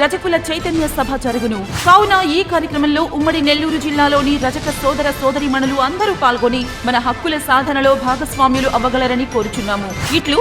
రజకుల చైతన్య సభ జరుగును. కావున ఈ కార్యక్రమంలో ఉమ్మడి నెల్లూరు జిల్లాలోని రజక సోదర సోదరిమణులు అందరూ పాల్గొని మన హక్కుల సాధనలో భాగస్వామ్యులు అవ్వగలరని కోరుచున్నాము. ఇట్లు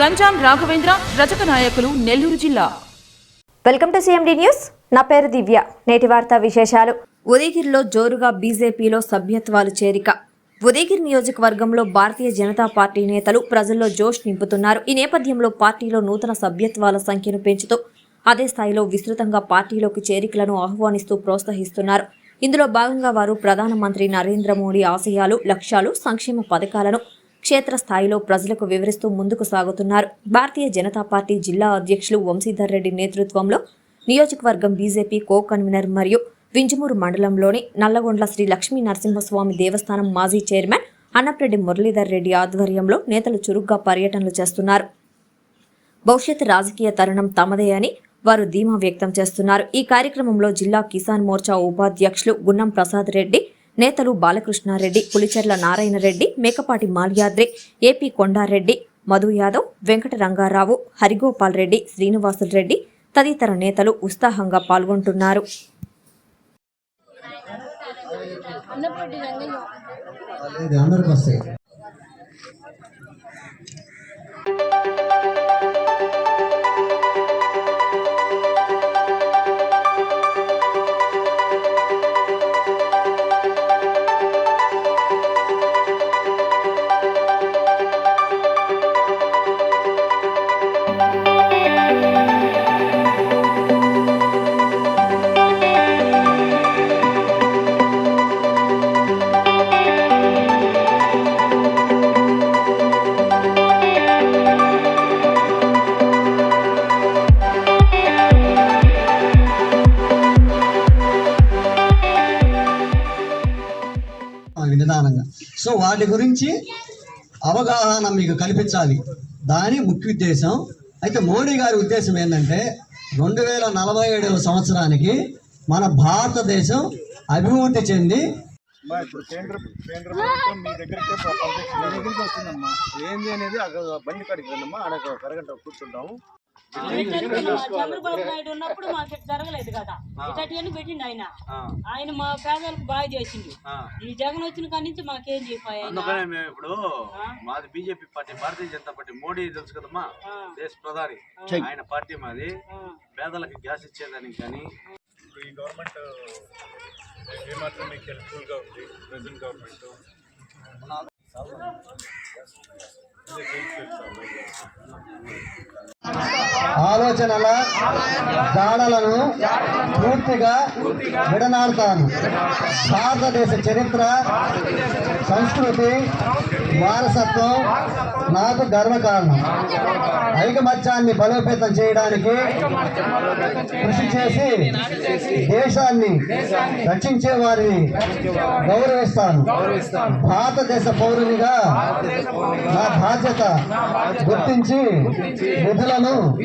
గంజాం రాఘవేంద్ర రజక నాయకులు నెల్లూరు జిల్లా. Welcome to CMD news. నా పేరు దివ్య. నేటి వార్తా విశేషాలు. ఉదయగిరిలో జోరుగా బీజేపీలో సభ్యత్వాలు చేరిక. ఉదయగిరి నియోజకవర్గంలో భారతీయ జనతా పార్టీ నేతలు ప్రజల్లో జోష్ నింపుతున్నారు. ఈ నేపథ్యంలో పార్టీలో నూతన సభ్యత్వాల సంఖ్యను పెంచుతూ అదే స్థాయిలో విస్తృతంగా పార్టీలోకి చేరికలను ఆహ్వానిస్తూ ప్రోత్సహిస్తున్నారు. ఇందులో భాగంగా వారు ప్రధానమంత్రి నరేంద్ర మోడీ ఆశయాలు లక్ష్యాలు సంక్షేమ పథకాలను క్షేత్రస్థాయిలో ప్రజలకు వివరిస్తూ ముందుకు సాగుతున్నారు. భారతీయ జనతా పార్టీ జిల్లా అధ్యక్షులు వంశీధర్ రెడ్డి నేతృత్వంలో నియోజకవర్గం బీజేపీ కో కన్వీనర్ మరియు వింజమూరు మండలంలోని నల్లగొండ్ల శ్రీ లక్ష్మీ నరసింహస్వామి దేవస్థానం మాజీ చైర్మన్ అన్నప్రెడ్డి మురళీధర్ రెడ్డి ఆధ్వర్యంలో నేతలు చురుగ్గా పర్యటనలు చేస్తున్నారు. భవిష్యత్ రాజకీయ తరుణం తమదే అని వారు ధీమా వ్యక్తం చేస్తున్నారు. ఈ కార్యక్రమంలో జిల్లా కిసాన్ మోర్చా ఉపాధ్యక్షులు గున్నం ప్రసాద్ రెడ్డి నేతలు బాలకృష్ణారెడ్డి పులిచెర్ల నారాయణ రెడ్డి మేకపాటి మాల్యాద్రి ఏపీ కొండారెడ్డి మధు యాదవ్ వెంకట రంగారావు హరిగోపాల్ రెడ్డి శ్రీనివాసులు రెడ్డి తదితర నేతలు ఉత్సాహంగా పాల్గొంటున్నారు. సో వాటి గురించి అవగాహన మీకు కల్పించాలి. దాని ముఖ్య ఉద్దేశం. అయితే మోడీ గారి ఉద్దేశం ఏంటంటే రెండు వేల నలభై ఏడవ సంవత్సరానికి మన భారతదేశం అభివృద్ధి చెంది ఇప్పుడు కేంద్ర కేంద్ర ప్రభుత్వం మీ దగ్గరికి దగ్గరికి వస్తుందమ్మా. ఏంది అనేది అక్కడ బండి కాడికి రండమ్మా ఆడ ఒక అరగంట కూర్చుంటాము. చంద్రబాబు నాయుడు ఉన్నప్పుడు మాకు జరగలేదు కదా. ఇట్లాంటివన్నీ పెట్టిండు ఆయన. ఆయన మా పేదలకు బాగా చేసిండు. ఈ జగన్ వచ్చిన కాడి నుంచి మాకేం చెప్పాయి అందుకనే మేము ఇప్పుడు మాది BJP party Bharatiya Janata party Modi తెలుసు కదమ్మా? దేశ ప్రధాని. ఆయన పార్టీ మాది. పేదలకు గ్యాస్ ఇచ్చేదానికి కానీ ఇప్పుడు ఈ గవర్నమెంట్ ఏమాత్రం మీకు హెల్ప్ఫుల్గా ఉంది? Present government? ఆలోచనల జాడలను పూర్తిగా విడనాడుతాను. భారతదేశ చరిత్ర సంస్కృతి వారసత్వం నాకు గర్వకారణం. ఐకమత్యాన్ని బలోపేతం చేయడానికి కృషి చేసి దేశాన్ని రక్షించే వారిని గౌరవిస్తాను. భారతదేశ పౌరునిగా నా బాధ్యత గుర్తించి విధులను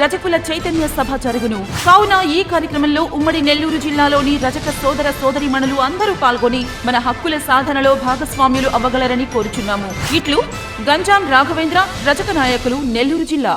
రజకుల చైతన్య సభ జరుగును. కావున ఈ కార్యక్రమంలో ఉమ్మడి నెల్లూరు జిల్లాలోని రజక సోదర సోదరిమణులు అందరూ పాల్గొని మన హక్కుల సాధనలో భాగస్వామ్యులు అవ్వగలరని కోరుచున్నాము. ఇట్లు గంజాం రాఘవేంద్ర రజక నాయకులు నెల్లూరు జిల్లా.